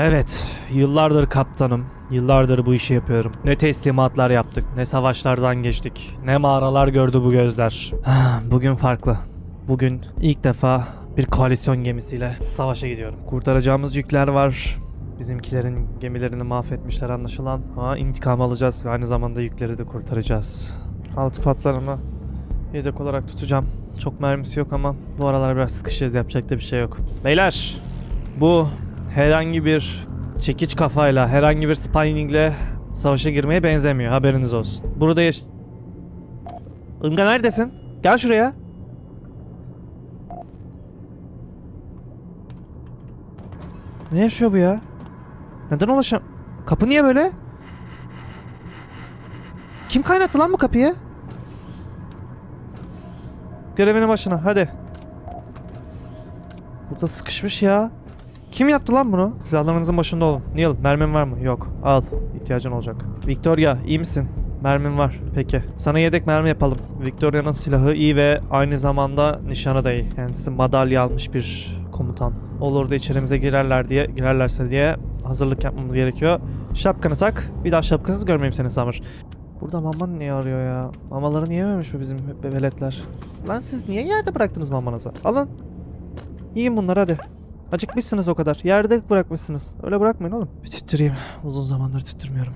Evet, yıllardır kaptanım. Yıllardır bu işi yapıyorum. Ne teslimatlar yaptık, ne savaşlardan geçtik, ne mağaralar gördü bu gözler. Bugün farklı. Bugün ilk defa bir koalisyon gemisiyle savaşa gidiyorum. Kurtaracağımız yükler var. Bizimkilerin gemilerini mahvetmişler anlaşılan. Ama intikam alacağız ve aynı zamanda yükleri de kurtaracağız. Altı patlarımı yedek olarak tutacağım. Çok mermisi yok ama bu aralar biraz sıkışacağız yapacak da bir şey yok. Beyler bu herhangi bir çekiç kafayla, herhangi bir spinningle savaşa girmeye benzemiyor. Haberiniz olsun. Burada yaş... Inga neredesin? Gel şuraya. Ne yaşıyor bu ya? Neden ulaşam... Kapı niye böyle? Kim kaynattı lan bu kapıyı? Görevinin başına hadi. Burada sıkışmış ya. Kim yaptı lan bunu? Silahlarınızın başında olun. Neil mermin var mı? Yok. Al. İhtiyacın olacak. Victoria iyi misin? Mermin var. Peki. Sana yedek mermi yapalım. Victoria'nın silahı iyi ve aynı zamanda nişanı da iyi. Kendisi madalya almış bir komutan. Olur da içerimize girerler diye, girerlerse diye hazırlık yapmamız gerekiyor. Şapkanı tak. Bir daha şapkasız görmeyeyim seni Samır. Burada mama niye arıyor ya? Mamaları niye yememiş bu bizim veletler? Lan siz niye yerde bıraktınız mamanızı? Alın. Yiyin bunları hadi. Acıkmışsınız o kadar. Yerde bırakmışsınız. Öyle bırakmayın oğlum. Bir tüttüreyim. Uzun zamandır tüttürmüyorum.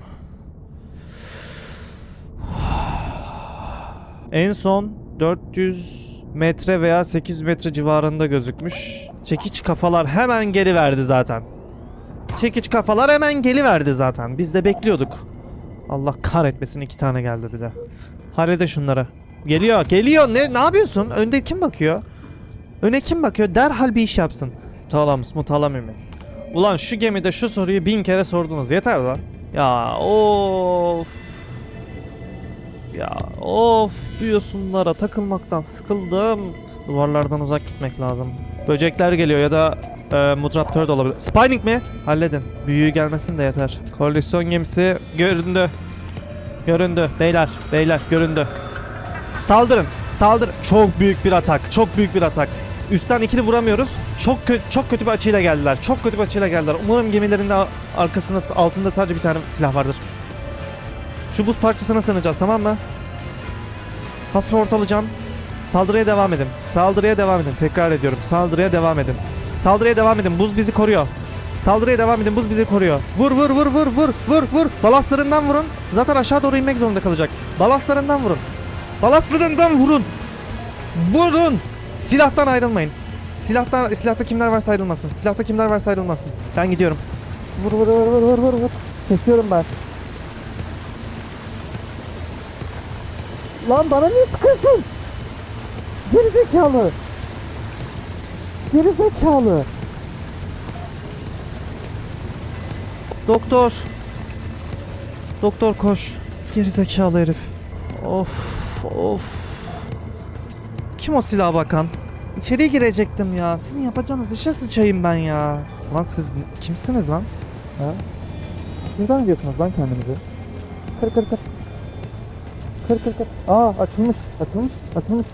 En son 400 metre veya 800 metre civarında gözükmüş. Çekiç kafalar hemen geri verdi zaten. Çekiç kafalar hemen geri verdi zaten. Biz de bekliyorduk. Allah kahretmesin iki tane geldi bir de. Hallede şunları. Geliyor, geliyor. Ne ne yapıyorsun? Önde kim bakıyor? Öne kim bakıyor? Derhal bir iş yapsın. Talamus mu talamim mi? Ulan şu gemide şu soruyu bin kere sordunuz. Yeter lan. Ya of. Ya of bu yosunlara takılmaktan sıkıldım. Duvarlardan uzak gitmek lazım. Böcekler geliyor ya da e, mutraptör de olabilir. Spinning mi? Halledin. Büyüğü gelmesin de yeter. Koalisyon gemisi göründü. Göründü. Beyler, beyler göründü. Saldırın. Saldır. Çok büyük bir atak. Çok büyük bir atak. Üstten ikili vuramıyoruz. Çok kötü çok kötü bir açıyla geldiler. Çok kötü bir açıyla geldiler. Umarım gemilerin de arkasında altında sadece bir tane silah vardır. Şu buz parçasına sığınacağız tamam mı? Hafif ortalayacağım. Saldırıya devam edin. Saldırıya devam edin. Tekrar ediyorum. Saldırıya devam edin. Saldırıya devam edin. Buz bizi koruyor. Saldırıya devam edin. Buz bizi koruyor. Vur vur vur vur vur vur vur. Balastlarından vurun. Zaten aşağı doğru inmek zorunda kalacak. Balastlarından vurun. Balastlarından vurun. Vurun. Silahtan ayrılmayın. Silahtan silahta kimler varsa ayrılmasın. Silahta kimler varsa ayrılmasın. Ben gidiyorum. Vur vur vur vur vur vur vur. Kesiyorum ben. Lan bana niye sıkıyorsun? Geri zekalı. Geri zekalı. Doktor. Doktor koş. Geri zekalı herif. Of of. Kim o silaha bakan? İçeriye girecektim ya. Sizin yapacağınız işe sıçayım ben ya. Lan siz kimsiniz lan? Ha? Neden diyorsunuz lan kendinizi? Kır kır kır. Kır kır kır. Aa açılmış. Açılmış. Açılmış.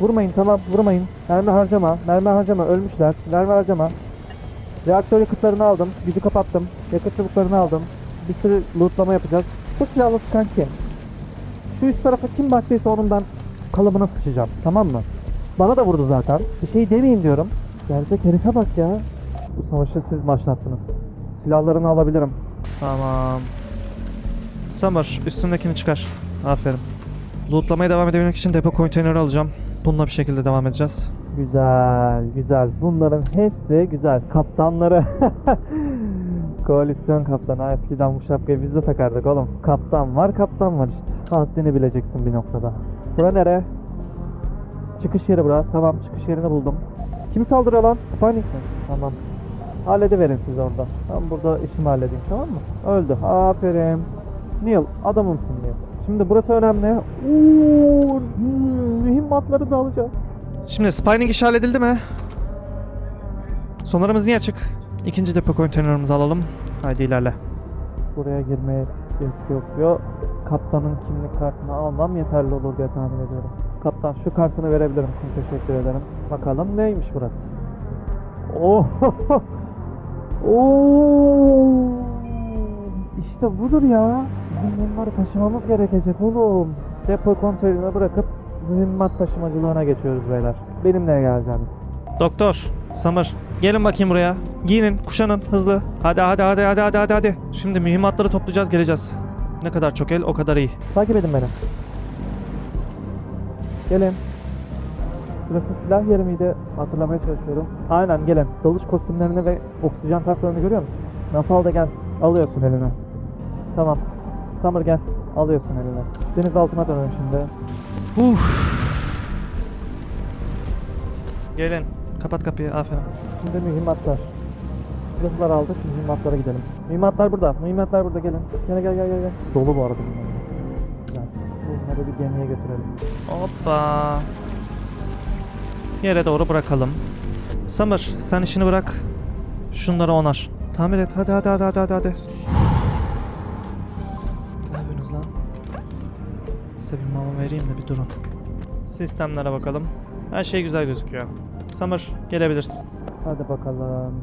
Vurmayın tamam vurmayın. Mermi harcama. Mermi harcama. Ölmüşler. Mermi harcama. Reaktör yakıtlarını aldım. Gücü kapattım. Yakıt çubuklarını aldım. Bir sürü lootlama yapacağız. Bu silahlı sıkan kim? Şu üst tarafa kim baktıysa onun ben kalıbına sıçacağım. Tamam mı? Bana da vurdu zaten. Bir şey demeyeyim diyorum. Gelecek herife bak ya. Bu savaşı siz başlattınız. Silahlarını alabilirim. Tamam. Summer üstündekini çıkar. Aferin. Lootlamaya devam edebilmek için depo konteyneri alacağım. Bununla bir şekilde devam edeceğiz. Güzel, güzel. Bunların hepsi güzel. Kaptanları. Koalisyon kaptanı. Eskiden bu şapkayı biz de takardık oğlum. Kaptan var, kaptan var işte. Haddini bileceksin bir noktada. Bura nere? Çıkış yeri bura. Tamam, çıkış yerini buldum. Kim saldırıyor lan? Spanish mi? Tamam. Hallediverin siz orada. Ben burada işimi halledeyim tamam mı? Öldü. Aferin. Neil adamımsın Neil. Şimdi burası önemli. Oo, hmm, mühimmatları da alacağız. Şimdi spinning işi halledildi mi? Sonlarımız niye açık? İkinci depo konteynerimizi alalım. Haydi ilerle. Buraya girmeye gerek yok diyor. Kaptanın kimlik kartını almam yeterli olur diye tahmin ediyorum. Kaptan şu kartını verebilirim. Çok teşekkür ederim. Bakalım neymiş burası. Oh! Oo! işte budur ya. Bizim bunları taşımamız gerekecek oğlum. Depo kontrolüne bırakıp mühimmat taşımacılığına geçiyoruz beyler. Benimle geleceğiniz. Doktor, Samır, gelin bakayım buraya. Giyinin, kuşanın, hızlı. Hadi hadi hadi hadi hadi hadi hadi. Şimdi mühimmatları toplayacağız, geleceğiz. Ne kadar çok el, o kadar iyi. Takip edin beni. Gelin. Burası silah yeri miydi? Hatırlamaya çalışıyorum. Aynen gelin. Dalış kostümlerini ve oksijen tanklarını görüyor musun? Nafal da gel. Alıyorsun eline. Tamam. Summer gel. Alıyorsun eline. Deniz altına dönelim şimdi. Uf. Gelin. Kapat kapıyı. Aferin. Şimdi mühimmatlar. Silahlar aldık. Mühimmatlara gidelim. Mühimmatlar burada. Mühimmatlar burada. Gelin. Gel gel gel gel. gel. Dolu bu arada bunlar. Güzel. Bunları bir gemiye götürelim. Hoppa. Yere doğru bırakalım. Summer sen işini bırak. Şunları onar. Tamir et. Hadi hadi hadi hadi hadi. hadi. ne yapıyorsunuz lan? Size bir mama vereyim de bir durun. Sistemlere bakalım. Her şey güzel gözüküyor. Summer gelebilirsin. Hadi bakalım.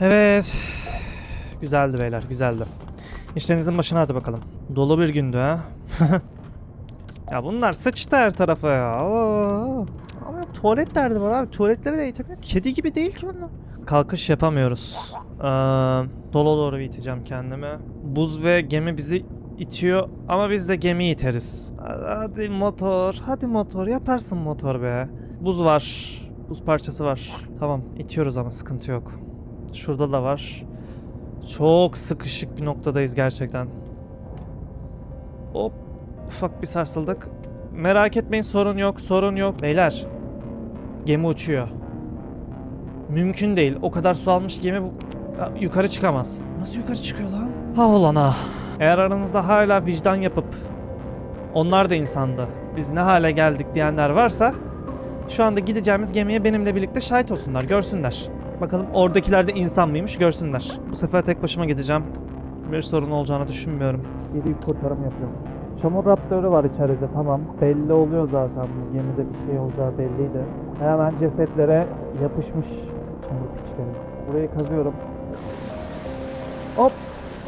Evet. Güzeldi beyler, güzeldi. İşlerinizin başına hadi bakalım. Dolu bir gündü ha. ya bunlar sıçtı her tarafa ya. Oo. Ama yok, tuvalet derdi var abi. Tuvaletleri de itemiyor. Kedi gibi değil ki bunlar. Kalkış yapamıyoruz. Ee, sola doğru iteceğim kendimi. Buz ve gemi bizi itiyor ama biz de gemi iteriz. Hadi motor, hadi motor yaparsın motor be. Buz var. Buz parçası var. Tamam itiyoruz ama sıkıntı yok. Şurada da var. Çok sıkışık bir noktadayız gerçekten. Hop. Ufak bir sarsıldık. Merak etmeyin sorun yok sorun yok. Beyler. Gemi uçuyor. Mümkün değil. O kadar su almış gemi bu yukarı çıkamaz. Nasıl yukarı çıkıyor lan? Ha ulan ha. Eğer aranızda hala vicdan yapıp onlar da insandı. Biz ne hale geldik diyenler varsa şu anda gideceğimiz gemiye benimle birlikte şahit olsunlar, görsünler. Bakalım oradakiler de insan mıymış görsünler. Bu sefer tek başıma gideceğim. Bir sorun olacağını düşünmüyorum. Geri kurtarım yapıyorum. Çamur raptörü var içeride tamam. Belli oluyor zaten bu gemide bir şey olacağı belliydi. Hemen cesetlere yapışmış çamur piçleri. Burayı kazıyorum. Hop!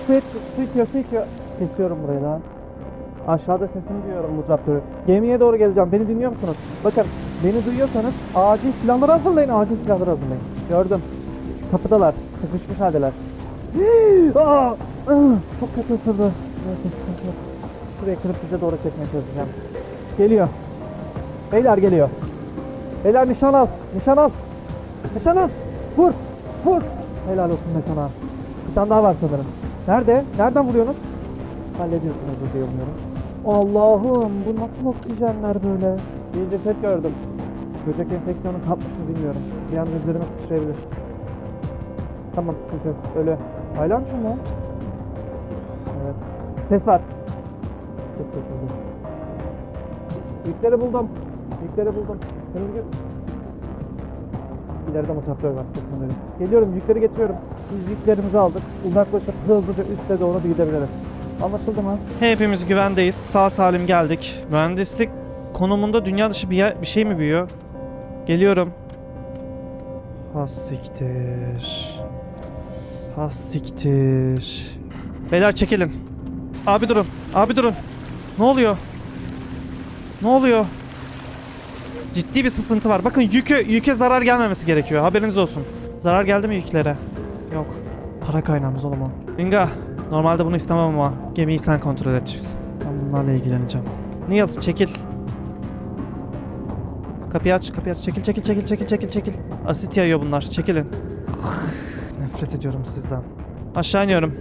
Su, et, su itiyor, su itiyor. Kesiyorum burayı lan. Aşağıda sesini duyuyorum bu raptörü. Gemiye doğru geleceğim. Beni dinliyor musunuz? Bakın beni duyuyorsanız acil silahları hazırlayın. Acil silahları hazırlayın. Gördüm. Kapıdalar. Sıkışmış haldeler. Çok kötü ısırdı. Şuraya kırıp bize doğru çekmeye çalışacağım. Geliyor. Beyler geliyor. Beyler nişan al. Nişan al. Nişan al. Vur. Vur. Helal olsun be sana. Bir tane daha var sanırım. Nerede? Nereden vuruyorsunuz? Hallediyorsunuz diye umuyorum. Allah'ım bu nasıl oksijenler böyle? Bir ceset gördüm. Böcek enfeksiyonu kapmış mı bilmiyorum. Bir anda üzerime sıçrayabilir. Tamam sıkıntı yok. Ölü. Haylanço mu? o? Evet. Ses var. Ses kesildi. Yükleri buldum. Yükleri buldum. Kırmızı gö- İleride motorlar var sesini Geliyorum yükleri getiriyorum. Biz yüklerimizi aldık. Uzaklaşıp hızlıca üste doğru gidebiliriz. Anlaşıldı mı? Hepimiz güvendeyiz. Sağ salim geldik. Mühendislik konumunda dünya dışı bir, yer- bir şey mi büyüyor? Geliyorum. Hastiktir. Hastiktir. Beyler çekilin. Abi durun. Abi durun. Ne oluyor? Ne oluyor? Ciddi bir sısıntı var. Bakın yükü, yüke zarar gelmemesi gerekiyor. Haberiniz olsun. Zarar geldi mi yüklere? Yok. Para kaynağımız oğlum o. Inga, normalde bunu istemem ama gemiyi sen kontrol edeceksin. Ben bunlarla ilgileneceğim. Neil, çekil. Kapıyı aç, kapıyı aç. Çekil, çekil, çekil, çekil, çekil, çekil. Asit yayıyor bunlar. Çekilin. Nefret ediyorum sizden. Aşağı iniyorum.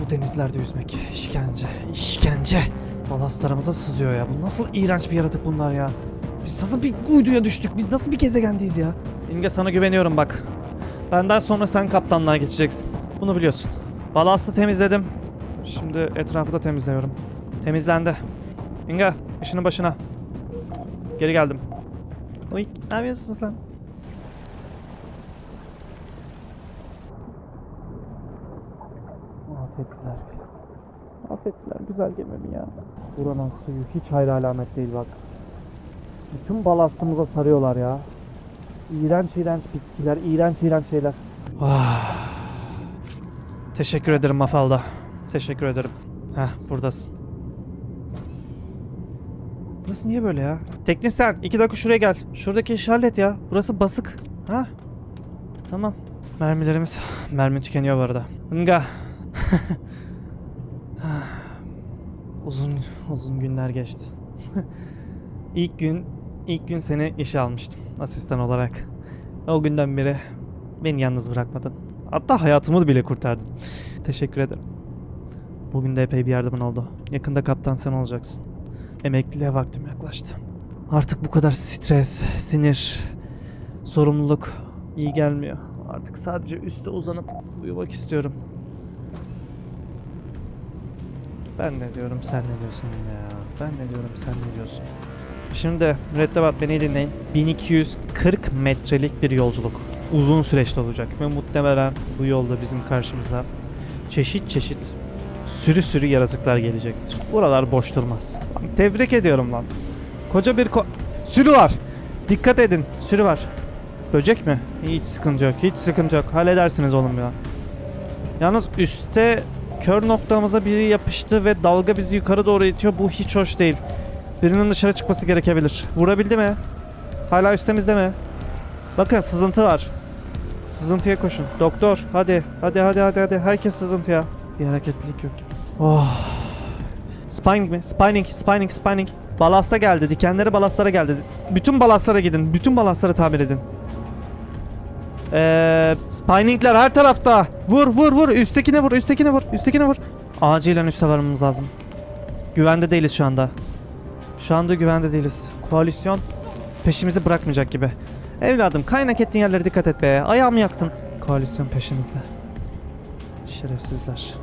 Bu denizlerde yüzmek. işkence. işkence. Balastlarımıza sızıyor ya. Bu nasıl iğrenç bir yaratık bunlar ya. Biz nasıl bir uyduya düştük? Biz nasıl bir gezegendeyiz ya? İnge sana güveniyorum bak. Benden sonra sen kaptanlığa geçeceksin. Bunu biliyorsun. Balastı temizledim. Şimdi etrafı da temizliyorum. Temizlendi. İnga işinin başına. Geri geldim. Oy ne yapıyorsun sen? Affettiler. Affettiler güzel gemimi ya. Buranın suyu hiç hayra alamet değil bak. Bütün balastımıza sarıyorlar ya. İğrenç iğrenç bitkiler, iğrenç iğrenç şeyler. Ah. Teşekkür ederim Mafalda. Teşekkür ederim. Heh buradasın. Burası niye böyle ya? Teknisyen iki dakika şuraya gel. Şuradaki işi hallet ya. Burası basık. Ha? Tamam. Mermilerimiz. Mermi tükeniyor bu arada. Nga. uzun uzun günler geçti. ilk gün ilk gün seni işe almıştım asistan olarak. O günden beri beni yalnız bırakmadın. Hatta hayatımı bile kurtardın. Teşekkür ederim. Bugün de epey bir yardımın oldu. Yakında kaptan sen olacaksın. Emekliliğe vaktim yaklaştı. Artık bu kadar stres, sinir, sorumluluk iyi gelmiyor. Artık sadece üstte uzanıp uyumak istiyorum. Ben ne diyorum sen ne diyorsun ya? Ben ne diyorum sen ne diyorsun? Şimdi mürettebat beni dinleyin. 1240 metrelik bir yolculuk. Uzun süreçli olacak ve muhtemelen bu yolda bizim karşımıza çeşit çeşit sürü sürü yaratıklar gelecektir. Buralar boş durmaz. Lan tebrik ediyorum lan. Koca bir ko- sürü var. Dikkat edin. Sürü var. Böcek mi? Hiç sıkıntı yok. Hiç sıkıntı yok. Halledersiniz oğlum ya. Yalnız üstte kör noktamıza biri yapıştı ve dalga bizi yukarı doğru itiyor. Bu hiç hoş değil. Birinin dışarı çıkması gerekebilir. Vurabildi mi? Hala üstemizde mi? Bakın sızıntı var. Sızıntıya koşun. Doktor hadi. Hadi hadi hadi hadi. Herkes sızıntıya. Bir hareketlilik yok. Oh. Spining mi? Spining, spining, spining. Balasta geldi. Dikenleri balastlara geldi. Bütün balastlara gidin. Bütün balastları tamir edin. Eee spiningler her tarafta. Vur vur vur. Üsttekine vur. Üsttekine vur. Üsttekine vur. Acilen üste varmamız lazım. Güvende değiliz şu anda. Şu anda güvende değiliz. Koalisyon peşimizi bırakmayacak gibi. Evladım kaynak ettiğin yerlere dikkat et be. Ayağımı yaktın. Koalisyon peşimizde. Şerefsizler.